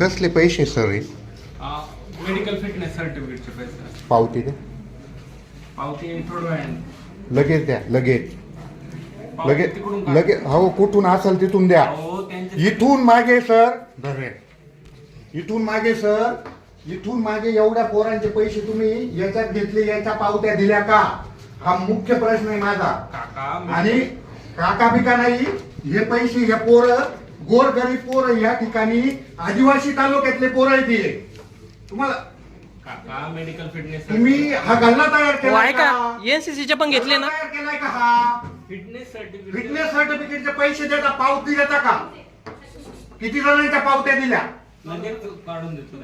कसले पैसे सर हे? मेडिकल फिटनेस सर्टिफिकेटचे पैसे. पावती द्या. पावती थोडं वेळाने. लगेच द्या लगेच. पावती लगेच तिकडून काढ. लगेच हो कुठून असेल तिथून द्या. अहो, त्यांचे इथून मागे सर धरे इथून मागे सर इथून मागे एवढ्या पोरांचे पैसे तुम्ही याच्यात घेतले याच्या पावत्या दिल्या का? हा मुख्य प्रश्न आहे माझा. काका आणि काका बिका नाही हे पैसे हे पोरं गोरगरीब पोरं या ठिकाणी आदिवासी तालुक्यातले पोरं आहेत हे. तुम्हाला काका मेडिकल फिटनेस तुम्ही हा गल्ला तयार हो केला आहे का? एनसीसीचे पण घेतले ना? तयार केलाय का हा? फिटनेस सर्टिफिकेट फिटनेस सर्टिफिकेटचे पैसे देता पावती देता का? किती जणांच्या पावत्या दिल्या? लगेच काढून देतो.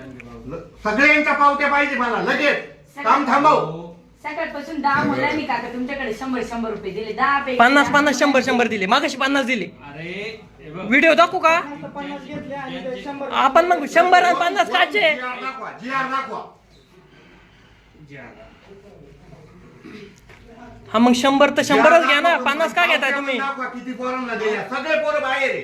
ल- सगळ्यांच्या पावत्या पाहिजे मला लगेच. काम थांबव. अहो, सकाळपासून दहा मुलांनी काका तुमच्याकडे शंभर शंभर रुपये दिले दहा पैकी पन्नास पन्नास शंभर शंभर दिले. मागाशी पन्नास दिले. अरे हे बघ, व्हिडिओ दाखवू का? आपण मग शंभर आणि पन्नास काचे. दाखवा दाखवा. जे. हा मग शंभर तर शंभरच घ्या ना. पन्नास का घेताय तुम्ही? दाखवा किती पोरांना दिल्या. सगळे पोरं बाहेर आहे.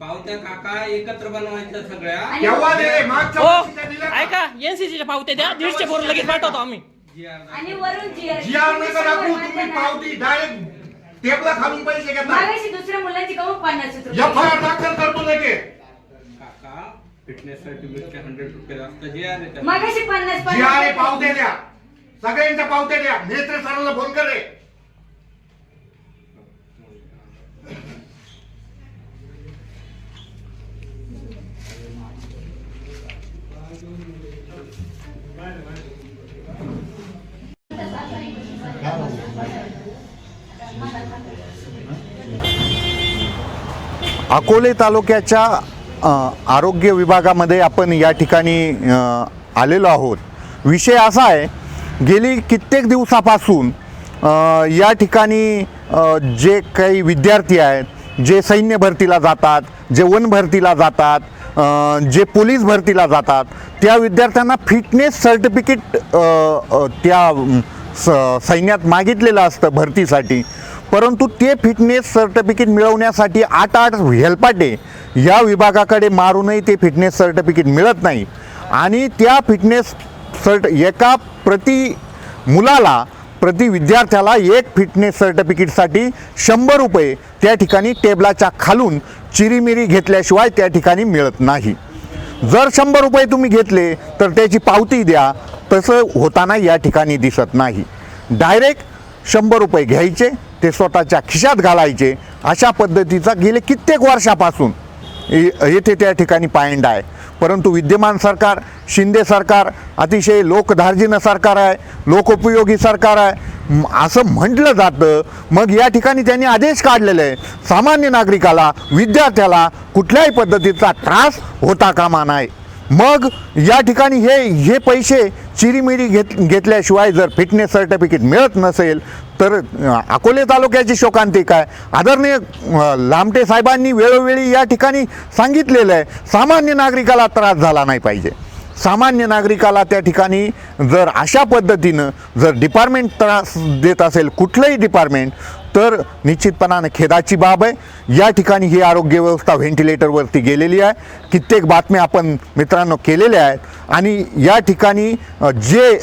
पावत्या काका एकत्र बनवायच्या सगळ्या. आणि- केव्हा दिले? मागच्या हो वर्षीच्या दिल्या का? ऐका एनसीसीच्या पावत्या द्या. दीडशे पोरं लगेच पाठवतो आम्ही. आणि वरून जी आर जी आर नका दाखवू तुम्ही पावती डायरेक्ट टेबला खालून पैसे घेता मागाशी दुसऱ्या मुलांची कमू पन्नास एफ आय आर दाखल करतो लगेच. काका फिटनेस सर्टिफिकेटचे हंड्रेड रुपये असतं. जे आहे. मागाशी पन्नास जी आर पन्नास पावत्या द्या. सगळ्यांच्या पावत्या द्या. नेत्र सरांना फोन करे अकोले तालुक्याच्या आरोग्य विभागामध्ये आपण या ठिकाणी आलेलो आहोत. विषय असा आहे गेली कित्येक दिवसापासून या ठिकाणी जे काही विद्यार्थी आहेत जे सैन्य भरतीला जातात जे वन भरतीला जातात जे पोलीस भरतीला जातात त्या विद्यार्थ्यांना फिटनेस सर्टिफिकेट त्या स सैन्यात मागितलेलं असतं भरतीसाठी. परंतु ते फिटनेस सर्टिफिकेट मिळवण्यासाठी आठ आठ हेलपाटे या विभागाकडे मारूनही ते फिटनेस सर्टिफिकेट मिळत नाही. आणि त्या फिटनेस सर्ट एका प्रति मुलाला प्रति विद्यार्थ्याला एक फिटनेस सर्टिफिकेटसाठी शंभर रुपये त्या ठिकाणी टेबलाच्या खालून चिरीमिरी घेतल्याशिवाय त्या ठिकाणी मिळत नाही. जर शंभर रुपये तुम्ही घेतले तर त्याची पावती द्या. तसं होताना या ठिकाणी दिसत नाही. डायरेक्ट शंभर रुपये घ्यायचे. ते स्वतःच्या खिशात घालायचे अशा पद्धतीचा गेले कित्येक वर्षापासून येथे त्या ठिकाणी पायंडा आहे. परंतु विद्यमान सरकार शिंदे सरकार अतिशय लोकधार्जिनं सरकार आहे लोकोपयोगी सरकार आहे. असं म्हटलं जातं मग या ठिकाणी त्यांनी आदेश काढलेले आहे. सामान्य नागरिकाला विद्यार्थ्याला कुठल्याही पद्धतीचा त्रास होता कामा नाही. मग या ठिकाणी हे हे पैसे चिरीमिरी घेत घेतल्याशिवाय जर फिटनेस सर्टिफिकेट मिळत नसेल तर अकोले तालुक्याची शोकांतिका आहे आदरणीय लामटे साहेबांनी वेळोवेळी या ठिकाणी सांगितलेलं आहे सामान्य नागरिकाला त्रास झाला नाही पाहिजे. सामान्य नागरिकाला त्या ठिकाणी जर अशा पद्धतीनं जर डिपार्टमेंट त्रास देत असेल कुठलंही डिपार्टमेंट तर निश्चितपणानं खेदाची बाब आहे. या ठिकाणी ही आरोग्य व्यवस्था व्हेंटिलेटरवरती गेलेली आहे. कित्येक बातम्या आपण मित्रांनो केलेल्या आहेत. आणि या ठिकाणी जे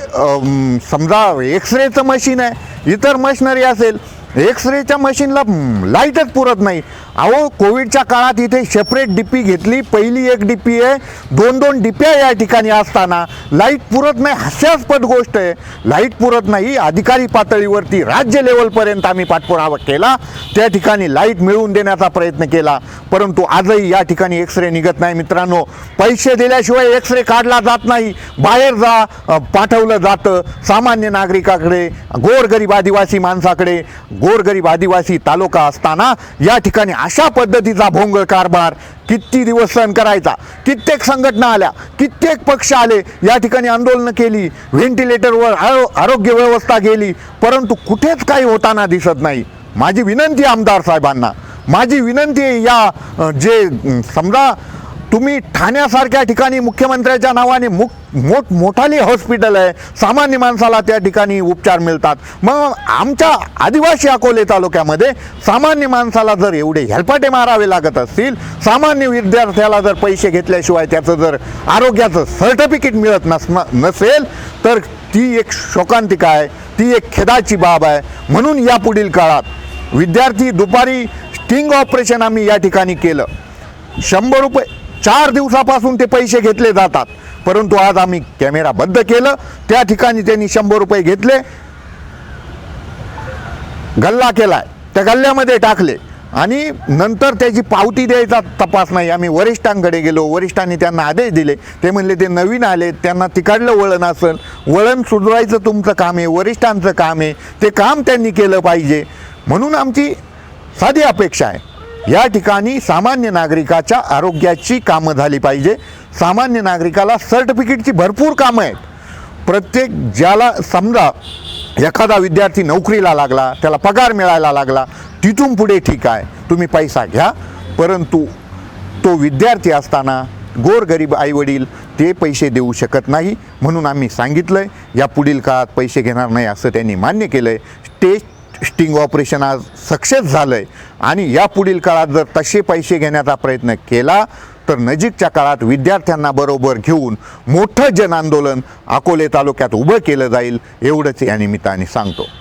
समजा एक्सरेचं मशीन आहे इतर मशिनरी असेल एक्सरेच्या मशीनला लाईटच पुरत नाही. अहो कोविडच्या काळात इथे सेपरेट डीपी घेतली. पहिली एक डीपी आहे. दोन दोन डिप्या या ठिकाणी असताना. लाइट पुरत नाही हास्यास्पद गोष्ट आहे. लाइट पुरत नाही. अधिकारी पातळीवरती राज्य लेवलपर्यंत आम्ही पाठपुरावा केला. त्या ठिकाणी लाइट मिळवून देण्याचा प्रयत्न केला. परंतु आजही या ठिकाणी एक्सरे निघत नाही मित्रांनो. पैसे दिल्याशिवाय एक्सरे काढला जात नाही. बाहेर जा पाठवलं जातं. सामान्य नागरिकाकडे गोरगरीब आदिवासी माणसाकडे गोरगरीब आदिवासी तालुका असताना या ठिकाणी अशा पद्धतीचा भोंगळ कारभार किती दिवस सहन करायचा? कित्येक संघटना आल्या कित्येक पक्ष आले या ठिकाणी आंदोलनं केली व्हेंटिलेटरवर आरो आरोग्य व्यवस्था गेली परंतु कुठेच काही होताना दिसत नाही. माझी विनंती आमदार साहेबांना. माझी विनंती या जे समजा तुम्ही ठाण्यासारख्या ठिकाणी मुख्यमंत्र्याच्या नावाने मुख मोठ मोठाली हॉस्पिटल आहे. सामान्य माणसाला त्या ठिकाणी उपचार मिळतात. मग आमच्या आदिवासी अकोले तालुक्यामध्ये सामान्य माणसाला जर एवढे हेलपाटे मारावे लागत असतील सामान्य विद्यार्थ्याला जर पैसे घेतल्याशिवाय त्याचं जर आरोग्याचं सर्टिफिकेट मिळत नस नसेल तर ती एक शोकांतिका आहे. ती एक खेदाची बाब आहे. म्हणून यापुढील काळात विद्यार्थी दुपारी स्टिंग ऑपरेशन आम्ही या ठिकाणी केलं. शंभर रुपये चार दिवसापासून ते पैसे घेतले जातात. परंतु आज आम्ही कॅमेरा बंद केलं. त्या ठिकाणी त्यांनी शंभर रुपये घेतले. गल्ला केलाय. त्या गल्ल्यामध्ये टाकले. आणि नंतर त्याची पावती द्यायचा तपास नाही. आम्ही वरिष्ठांकडे गेलो. वरिष्ठांनी त्यांना आदेश दिले. ते म्हणले ते नवीन आले. त्यांना तिकडलं वळण असेल. वळण सुधारायचं तुमचं काम आहे. वरिष्ठांचं काम आहे. ते काम त्यांनी केलं पाहिजे. म्हणून आमची साधी अपेक्षा आहे. या ठिकाणी सामान्य नागरिकाच्या आरोग्याची कामं झाली पाहिजे. सामान्य नागरिकाला सर्टिफिकेटची भरपूर कामं आहेत. प्रत्येक ज्याला समजा एखादा विद्यार्थी नोकरीला लागला त्याला पगार मिळायला लागला तिथून पुढे ठीक आहे तुम्ही पैसा घ्या. परंतु तो विद्यार्थी असताना गोरगरीब आईवडील ते पैसे देऊ शकत नाही. म्हणून आम्ही सांगितलं आहे या पुढील काळात पैसे घेणार नाही असं त्यांनी मान्य केलं आहे स्टेज स्टिंग ऑपरेशन आज सक्सेस झालं आहे आणि या पुढील काळात जर तसे पैसे घेण्याचा प्रयत्न केला तर नजीकच्या काळात विद्यार्थ्यांना बरोबर घेऊन मोठं जनआंदोलन अकोले तालुक्यात उभं केलं जाईल एवढंच या निमित्ताने सांगतो.